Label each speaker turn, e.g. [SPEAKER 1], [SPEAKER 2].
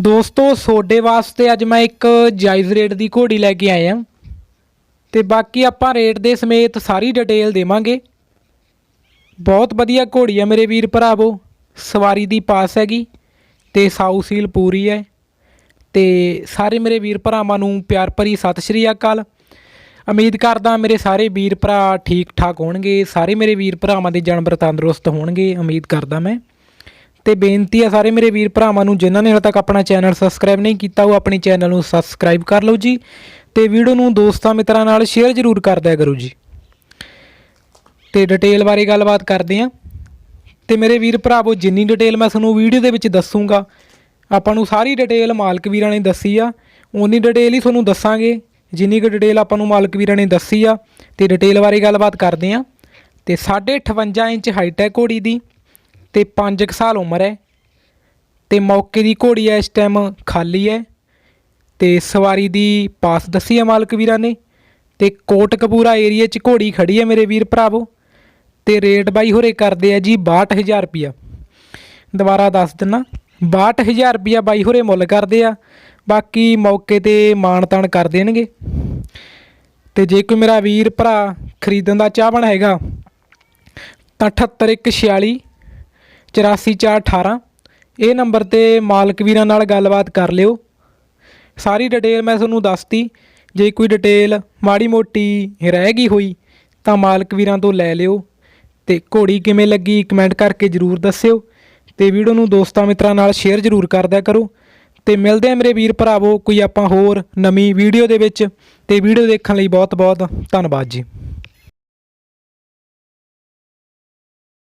[SPEAKER 1] ਦੋਸਤੋ ਸੋਡੇ ਵਾਸਤੇ ਅੱਜ ਮੈਂ ਇੱਕ ਜਾਇਜ਼ ਰੇਟ ਦੀ ਘੋੜੀ ਲੈ ਕੇ ਆਇਆ। ਤੇ ਬਾਕੀ ਆਪਾਂ ਰੇਟ ਦੇ ਸਮੇਤ ਸਾਰੀ ਡਿਟੇਲ ਦੇਵਾਂਗੇ। ਬਹੁਤ ਵਧੀਆ ਘੋੜੀ ਹੈ ਮੇਰੇ ਵੀਰ ਭਰਾਵੋ। ਸਵਾਰੀ ਦੀ ਪਾਸ ਹੈਗੀ ਤੇ ਸਾਊ ਸੀਲ ਪੂਰੀ ਹੈ। ਤੇ ਸਾਰੇ ਮੇਰੇ ਵੀਰ ਭਰਾਵਾਂ ਨੂੰ ਪਿਆਰ ਭਰੀ ਸਤਿ ਸ਼੍ਰੀ ਅਕਾਲ। ਉਮੀਦ ਕਰਦਾ ਮੇਰੇ ਸਾਰੇ ਵੀਰ ਭਰਾ ਠੀਕ ਠਾਕ ਹੋਣਗੇ। ਸਾਰੇ ਮੇਰੇ ਵੀਰ ਭਰਾਵਾਂ ਦੇ ਜਾਨਵਰ ਤੰਦਰੁਸਤ ਹੋਣਗੇ, ਉਮੀਦ ਕਰਦਾ ਮੈਂ। ਤੇ ਬੇਨਤੀ ਆ ਸਾਰੇ ਮੇਰੇ ਵੀਰ ਭਰਾਵਾਂ ਨੂੰ, ਜਿਨ੍ਹਾਂ ਨੇ ਹਜੇ ਤੱਕ ਆਪਣਾ ਚੈਨਲ ਸਬਸਕ੍ਰਾਈਬ ਨਹੀਂ ਕੀਤਾ, ਉਹ ਆਪਣੇ ਚੈਨਲ ਨੂੰ ਸਬਸਕ੍ਰਾਈਬ ਕਰ ਲਓ ਜੀ ਤੇ ਵੀਡੀਓ ਨੂੰ ਦੋਸਤਾਂ ਮਿੱਤਰਾਂ ਨਾਲ ਸ਼ੇਅਰ ਜ਼ਰੂਰ ਕਰ ਦਿਆ ਕਰੋ ਜੀ। ਤੇ ਡਿਟੇਲ ਬਾਰੇ ਗੱਲਬਾਤ ਕਰਦੇ ਆਂ। ਤੇ ਮੇਰੇ ਵੀਰ ਭਰਾਵੋ, ਜਿੰਨੀ ਡਿਟੇਲ ਮੈਂ ਤੁਹਾਨੂੰ ਵੀਡੀਓ ਦੇ ਵਿੱਚ ਦੱਸੂਗਾ, ਆਪਾਂ ਨੂੰ ਸਾਰੀ ਡਿਟੇਲ ਮਾਲਕ ਵੀਰਾਂ ਨੇ ਦੱਸੀ ਆ। ਉਨੀ ਡਿਟੇਲ ਹੀ ਤੁਹਾਨੂੰ ਦੱਸਾਂਗੇ, ਜਿੰਨੀ ਕੁ ਡਿਟੇਲ ਆਪਾਂ ਨੂੰ ਮਾਲਕ ਵੀਰਾਂ ਨੇ ਦੱਸੀ ਆ। ਤੇ ਡਿਟੇਲ ਬਾਰੇ ਗੱਲਬਾਤ ਕਰਦੇ ਆਂ। ਤੇ 58 ਇੰਚ ਹਾਈਟੈਕ ਘੋੜੀ ਦੀ ਤੇ 5 ਸਾਲ ਉਮਰ ਹੈ ਤੇ ਮੌਕੇ ਦੀ ਘੋੜੀ ਹੈ ਇਸ ਟਾਈਮ ਖਾਲੀ ਹੈ ਤੇ ਸਵਾਰੀ ਦੀ ਪਾਸ ਦੱਸੀ ਹੈ ਮਾਲਕ ਵੀਰਾਂ ਨੇ ਤੇ ਕੋਟਕਪੂਰਾ ਏਰੀਆ 'ਚ ਘੋੜੀ ਖੜੀ ਹੈ ਮੇਰੇ ਵੀਰ ਭਰਾਵੋ ਤੇ ਰੇਟ ਬਾਈ ਹੋਰੇ ਕਰਦੇ ਆ ਜੀ 62000 ਰੁਪਿਆ ਦੁਬਾਰਾ ਦੱਸ ਦਿੰਨਾ 62000 ਰੁਪਿਆ ਬਾਈ ਹੋਰੇ ਮੁੱਲ ਕਰਦੇ ਆ, ਬਾਕੀ ਮੌਕੇ ਤੇ ਮਾਣ ਤਾਣ ਕਰ ਦੇਣਗੇ। ਤੇ ਜੇ ਕੋਈ ਮੇਰਾ ਵੀਰ ਭਰਾ ਖਰੀਦਣ ਦਾ ਚਾਹਵਣ ਹੈਗਾ ਤਾਂ 78146 84418 ਇਹ ਨੰਬਰ ਤੇ ਮਾਲਕ ਵੀਰਾਂ ਨਾਲ ਗੱਲਬਾਤ ਕਰ ਲਿਓ। ਸਾਰੀ ਡਿਟੇਲ ਮੈਂ ਤੁਹਾਨੂੰ ਦੱਸਤੀ। ਜੇ ਕੋਈ ਡਿਟੇਲ ਮਾੜੀ ਮੋਟੀ ਰਹਿ ਗਈ ਹੋਈ, ਤਾਂ ਮਾਲਕ ਵੀਰਾਂ ਤੋਂ ਲੈ ਲਿਓ। ਤੇ ਘੋੜੀ ਕਿਵੇਂ ਲੱਗੀ, ਕਮੈਂਟ ਕਰਕੇ ਜਰੂਰ ਦੱਸਿਓ। ਤੇ ਵੀਡੀਓ ਨੂੰ ਦੋਸਤਾਂ ਮਿੱਤਰਾਂ ਨਾਲ ਸ਼ੇਅਰ ਜਰੂਰ ਕਰਦਿਆ ਕਰੋ। ਤੇ ਮਿਲਦੇ ਆ ਮੇਰੇ ਵੀਰ ਭਰਾਵੋ, ਕੋਈ ਆਪਾਂ ਹੋਰ ਨਵੀਂ ਵੀਡੀਓ ਦੇ ਵਿੱਚ। ਤੇ ਵੀਡੀਓ ਦੇਖਣ ਲਈ ਬਹੁਤ ਬਹੁਤ ਧੰਨਵਾਦ ਜੀ।